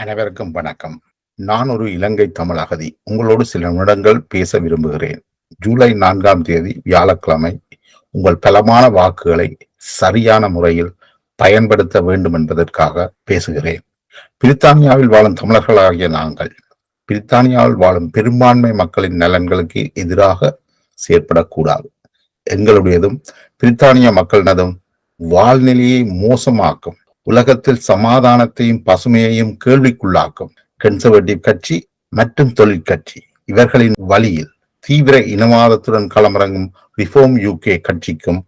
அனைவருக்கும் வணக்கம். நான் ஒரு இலங்கை தமிழ் அகதி உங்களோடு சில நிமிடங்கள் பேச விரும்புகிறேன். ஜூலை நான்காம் தேதி வியாழக்கிழமை உங்கள் பலமான வாக்குகளை சரியான முறையில் பயன்படுத்த வேண்டும் என்பதற்காக பேசுகிறேன். பிரித்தானியாவில் வாழும் தமிழர்களாகிய நாங்கள் பிரித்தானியாவில் வாழும் பெரும்பான்மை மக்களின் நலன்களுக்கு எதிராக செயற்படக்கூடாது. எங்களுடையதும் பிரித்தானிய மக்களினதும் வாழ்நிலையை மோசமாக்கும் உலகத்தில் சமாதானத்தையும் பசுமையையும் கேள்விக்குள்ளாக்கும். கன்சர்வேட்டிவ் கட்சி மற்றும் தொழிற்கட்சி இவர்களின் வழியில் தீவிர இனவாதத்துடன் களமிறங்கும் ரிஃபோம் யூகே கட்சிக்கும்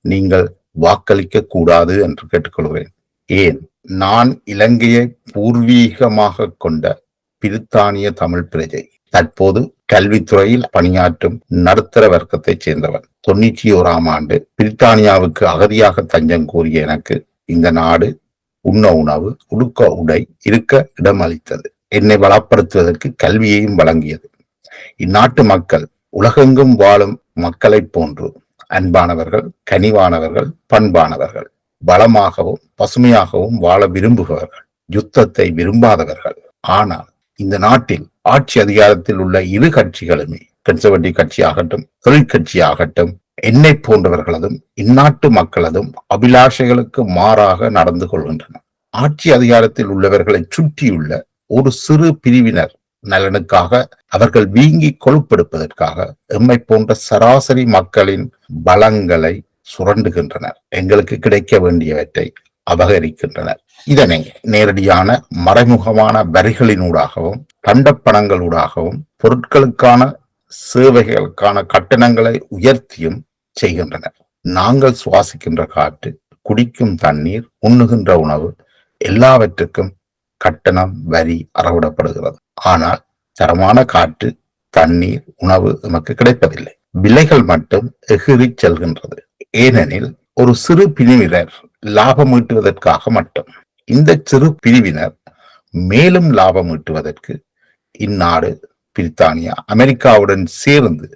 நீங்கள் வாக்களிக்க கூடாது என்று கேட்டுக்கொள்கிறேன். ஏன்? நான் இலங்கையை பூர்வீகமாக கொண்ட பிரித்தானிய தமிழ் பிரஜை. தற்போது கல்வித்துறையில் பணியாற்றும் நடுத்தர வர்க்கத்தைச் சேர்ந்தவன். தொண்ணூற்றி ஓராம் ஆண்டு பிரித்தானியாவுக்கு அகதியாக தஞ்சம் கூறிய எனக்கு இந்த நாடு உண்ண உணவு உடுக்க உடை இருக்க இடமளித்தது. என்னை வளப்படுத்துவதற்கு கல்வியையும் வழங்கியது. இந்நாட்டு மக்கள் உலகெங்கும் வாழும் மக்களைப் போன்று அன்பானவர்கள் கனிவானவர்கள் பண்பானவர்கள் பலமாகவும் பசுமையாகவும் வாழ விரும்புபவர்கள் யுத்தத்தை விரும்பாதவர்கள். ஆனால் இந்த நாட்டில் ஆட்சி அதிகாரத்தில் உள்ள இரு கட்சிகளுமே கன்சர்வேட்டிவ் கட்சி ஆகட்டும் தொழிற்கட்சி ஆகட்டும் என்னை போன்றவர்களதும் இந்நாட்டு மக்களதும் அபிலாஷைகளுக்கு மாறாக நடந்து கொள்கின்றனர். ஆட்சி அதிகாரத்தில் உள்ளவர்களை சுற்றியுள்ள ஒரு சிறு பிரிவினர் நலனுக்காக அவர்கள் வீங்கி கொழுப்பெடுப்பதற்காக எம்மை போன்ற சராசரி மக்களின் பலங்களை சுரண்டுகின்றனர். எங்களுக்கு கிடைக்க வேண்டியவற்றை அபகரிக்கின்றனர். இதனை நேரடியான மறைமுகமான வரிகளினூடாகவும் தண்டப்பணங்களூடாகவும் பொருட்களுக்கான சேவைகளுக்கான கட்டணங்களை உயர்த்தியும் செய்கின்றனர் நாங்கள் சுவாசிக்கின்ற காற்று குடிக்கும் தண்ணீர் உண்ணுகின்ற உணவு எல்லாவற்றுக்கும் கட்டணம் வரி அறவிடப்படுகிறது. ஆனால் தரமான காற்று தண்ணீர் உணவு நமக்கு கிடைப்பதில்லை. விலைகள் மட்டும் எகிரி செல்கின்றது. ஏனெனில் ஒரு சிறு பிரிவினர் லாபம் ஈட்டுவதற்காக மட்டும். இந்த சிறு பிரிவினர் மேலும் லாபம் ஈட்டுவதற்கு இந்நாடு பிரித்தானியா அமெரிக்காவுடன் சேர்ந்து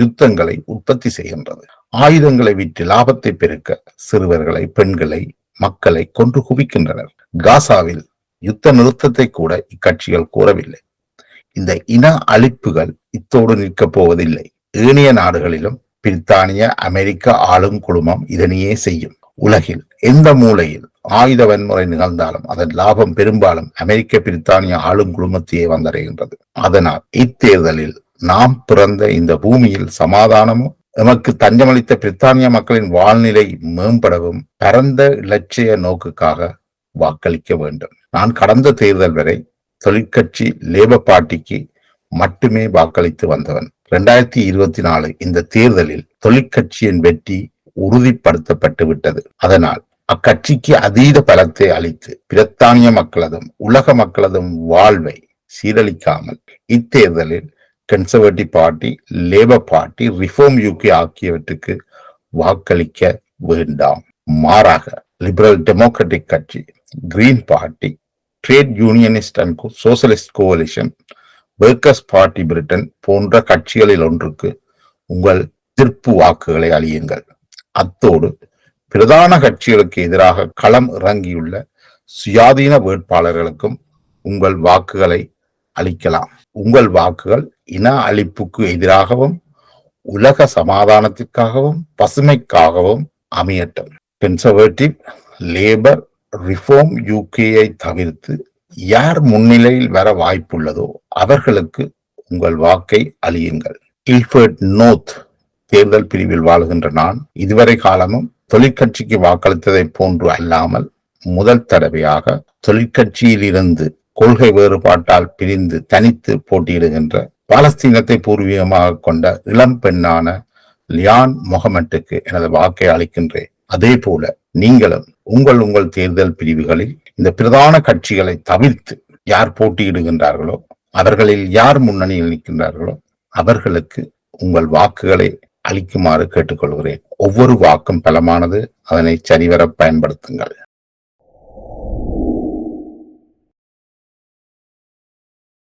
யுத்தங்களை உற்பத்தி செய்கின்றது. ஆயுதங்களை விட்டு லாபத்தை பெருக்க சிறுவர்களை பெண்களை மக்களை கொன்று குவிக்கின்றனர். காசாவில் யுத்த நிறுத்தத்தை கூட இக்கட்சிகள் கூறவில்லை. இந்த இன அழிப்புகள் இத்தோடு நிற்கப் போவதில்லை. ஏனைய நாடுகளிலும் பிரித்தானிய அமெரிக்க ஆளும் குழுமம் இதனையே செய்யும். உலகில் எந்த மூலையில் ஆயுத வன்முறை நிகழ்ந்தாலும் அதன் லாபம் பெரும்பாலும் அமெரிக்க பிரித்தானிய ஆளும் குழுமத்தையே வந்தடைகின்றது. அதனால் இத்தேர்தலில் நாம் பிறந்த இந்த பூமியில் சமாதானமும் எமக்கு தஞ்சமளித்த பிரித்தானிய மக்களின் வாழ்நிலை மேம்படவும் பரந்த இலட்சிய நோக்குக்காக வாக்களிக்க வேண்டும். நான் கடந்த தேர்தல் வரை தொழிற்கட்சி லேபர் பார்ட்டிக்கு மட்டுமே வாக்களித்து வந்தவன். இரண்டாயிரத்தி இருபத்தி நாலு இந்த தேர்தலில் தொழிற்கட்சியின் வெற்றி உறுதிப்படுத்தப்பட்டு விட்டது. அதனால் அக்கட்சிக்கு அதீத பலத்தை அளித்து பிரித்தானிய மக்களதும் உலக மக்களதும் வாழ்வை சீரழிக்காமல் இத்தேர்தலில் Conservative Party Labour Party Reform UK ஆகியவற்றுக்கு வாக்களிக்க வேண்டாம். மாறாக லிபரல் டெமோக்ராட்டிக் கட்சி Green Party Trade Unionist and Socialist Coalition Workers Party Britain போன்ற கட்சிகளில் ஒன்றுக்கு உங்கள் திருப்பு வாக்குகளை அழியுங்கள் அத்தோடு பிரதான கட்சிகளுக்கு எதிராக களம் இறங்கியுள்ள சுயாதீன வேட்பாளர்களுக்கும் உங்கள் வாக்குகளை அளிக்கலாம். உங்கள் வாக்குகள் இன அழிப்புக்கு எதிராகவும் உலக சமாதானத்திற்காகவும் பசுமைக்காகவும் அமையட்டும். கன்சர்வேட்டிவ் லேபர் ரிஃபார்ம் யூகேயை தவிர்த்து யார் முன்னிலையில் வர வாய்ப்புள்ளதோ அவர்களுக்கு உங்கள் வாக்கை அழியுங்கள் இல்ஃபர்ட் நோத் தேர்தல் பிரிவில் வாழ்கின்ற நான் இதுவரை காலமும் தொழிற்கட்சிக்கு வாக்களித்ததை போன்று அல்லாமல் முதல் தடவையாக தொழிற்கட்சியில் இருந்து கொள்கை வேறுபாட்டால் பிரிந்து தனித்து போட்டியிடுகின்ற பாலஸ்தீனத்தை பூர்வீகமாக கொண்ட இளம் பெண்ணான லியான் முகமட்டுக்கு எனது வாக்கை அளிக்கின்றேன். அதே போல நீங்களும் உங்கள் உங்கள் தேர்தல் பிரிவுகளில் இந்த பிரதான கட்சிகளை தவிர்த்து யார் போட்டியிடுகின்றார்களோ அவர்களில் யார் முன்னணியில் நிற்கின்றார்களோ அவர்களுக்கு உங்கள் வாக்குகளை அளிக்குமாறு கேட்டுக்கொள்கிறேன். ஒவ்வொரு வாக்கும் பலமானது அதனை சரிவர பயன்படுத்துங்கள்.